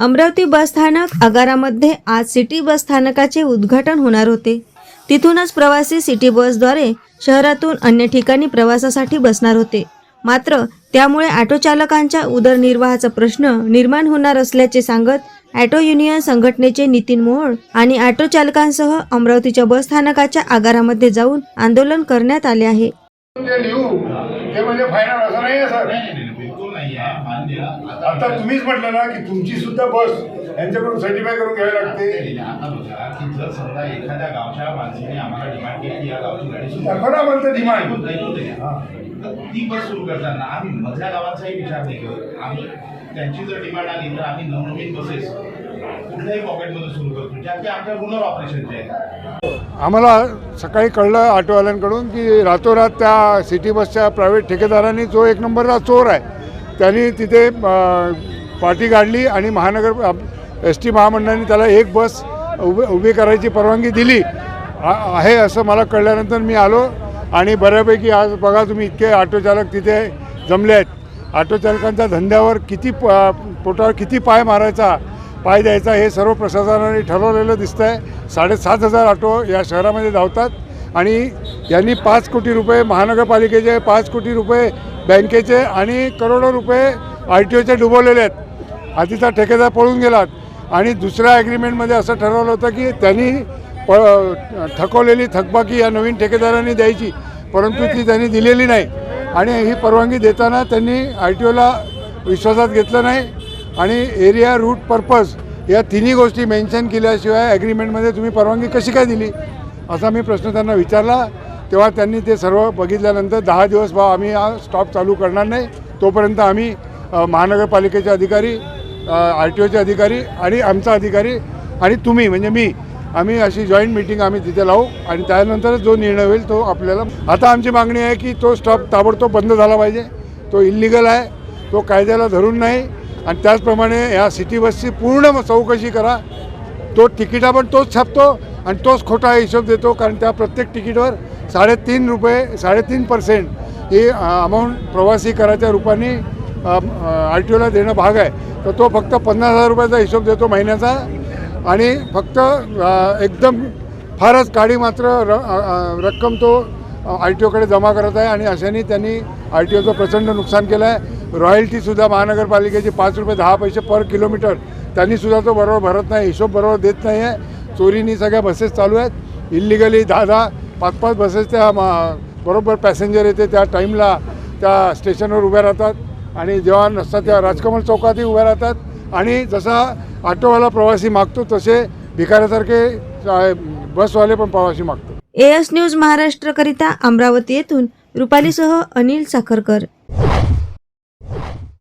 अमरावती बस स्थानक आगारामध्ये आज city bus स्थानकाचे उद्घाटन होणार होते. तिथूनच प्रवासी सिटी बसद्वारे शहरातून अन्य ठिकाणी प्रवासासाठी बसणार होते. मात्र त्यामुळे ऑटो चालकांच्या उदरनिर्वाहाचा प्रश्न निर्माण होणार असल्याचे सांगत ऑटो युनियन संघटनेचे नितीन मोहोळ आणि ऑटो चालकांसह अमरावतीच्या बस स्थानकाच्या आगारामध्ये जाऊन आंदोलन करण्यात आले आहे. नाही आहे मान्य आता तुम्हीच म्हटलं ना की तुमची सुद्धा बस यांच्याकडून सर्टिफाय करून घ्यावी लागते. आता बघा की जर समजा एखाद्या गावच्या माणसाने आम्हाला डिमांड केली की या गावची गाडी सुरू ना म्हणतं डिमांड. तर ती बस सुरू करताना आम्ही मधल्या गावांचाही विचार नाही करत. आम्ही त्यांची जर डिमांड आली तर आम्ही नवनवीन बसेस कुठल्याही पॉकेटमध्ये सुरू करतो ज्या की आमच्या रुरल ऑपरेशनचे आहेत. आम्हाला सकाळी कळलं ऑटोवाल्यांकडून की रातोरात त्या सिटी बसच्या प्रायव्हेट ठेकेदारांनी जो एक नंबरचा चोर आहे त्यांनी तिथे पाठी पार्टी काढली आणि महानगर एस टी महामंडळाने त्याला एक बस उभी उभी करायची परवानगी दिली. आहे असं मला कळल्यानंतर मी आलो आणि बऱ्यापैकी आज बघा तुम्ही इतके ऑटो चालक तिथे जमले आहेत. ऑटो चालकांच्या धंद्यावर किती प पोटावर किती पाय मारायचा पाय द्यायचा हे सर्व प्रशासनाने ठरवलेलं दिसतं आहे साडेसात हजार ऑटो या शहरामध्ये धावतात आणि यांनी पाच कोटी रुपये महानगरपालिकेचे पाच कोटी रुपये बँकेचे आणि करोडो रुपये आर टी ओचे डुबवलेले आहेत. आधीचा ठेकेदार पळून गेलात. आणि दुसऱ्या ॲग्रीमेंटमध्ये असं ठरवलं होतं की त्यांनी प थकवलेली थकबाकी या नवीन ठेकेदारांनी द्यायची परंतु ती त्यांनी दिलेली नाही. आणि ही परवानगी देताना त्यांनी आय टी ओला विश्वासात घेतलं नाही. आणि एरिया रूट पर्पज या तिन्ही गोष्टी मेन्शन केल्याशिवाय ॲग्रीमेंटमध्ये तुम्ही परवानगी कशी काय दिली? असा मी प्रश्न त्यांना विचारला. तेव्हा त्यांनी ते सर्व बघितल्यानंतर दहा दिवस बा आम्ही हा स्टॉप चालू करणार नाही. तोपर्यंत आम्ही महानगरपालिकेचे अधिकारी आर टी ओचे अधिकारी आणि आमचा अधिकारी आणि तुम्ही म्हणजे मी आम्ही अशी जॉईंट मिटिंग आम्ही तिथे लावू आणि त्यानंतरच जो निर्णय होईल तो आपल्याला आता आमची मागणी आहे की तो स्टॉप ताबडतोब बंद झाला पाहिजे. तो इल्लिगल आहे तो कायद्याला धरून नाही आणि त्याचप्रमाणे ह्या सिटी बसची पूर्ण चौकशी करा. तो तिकिटा पण तोच छापतो आणि तोच खोटा हिशोब देतो कारण त्या प्रत्येक तिकीटवर साडेतीन रुपये साडेतीन पर्सेंट ही अमाऊंट प्रवासी कराच्या रूपाने आर टी ओला देणं भाग आहे. तर तो फक्त पन्नास हजार रुपयाचा हिशोब देतो महिन्याचा आणि फक्त एकदम फारच काळी मात्र र रक्कम तो आर टी ओकडे जमा करत आहे आणि अशाने त्यांनी आर टी ओचं प्रचंड नुकसान केलं आहे रॉयल्टीसुद्धा महानगरपालिकेची पाच रुपये दहा पैसे पर किलोमीटर त्यांनीसुद्धा तो बरोबर भरत नाही हिशोब बरोबर देत नाही आहे चोरीनी सगळ्या बसेस चालू आहेत. इल्लिगली दहा दहा पाच पाच बसेस त्या मा- बरोबर पॅसेंजर येते त्या टाईमला त्या स्टेशनवर उभ्या राहतात आणि जेव्हा नसतात त्या राजकमल चौकातही उभ्या राहतात आणि जसा ऑटोवाला प्रवासी मागतो तसे भिकाऱ्यासारखे बसवाले पण प्रवासी मागतो एएस न्यूज महाराष्ट्रकरिता अमरावती येथून रुपालीसह अनिल साखरकर.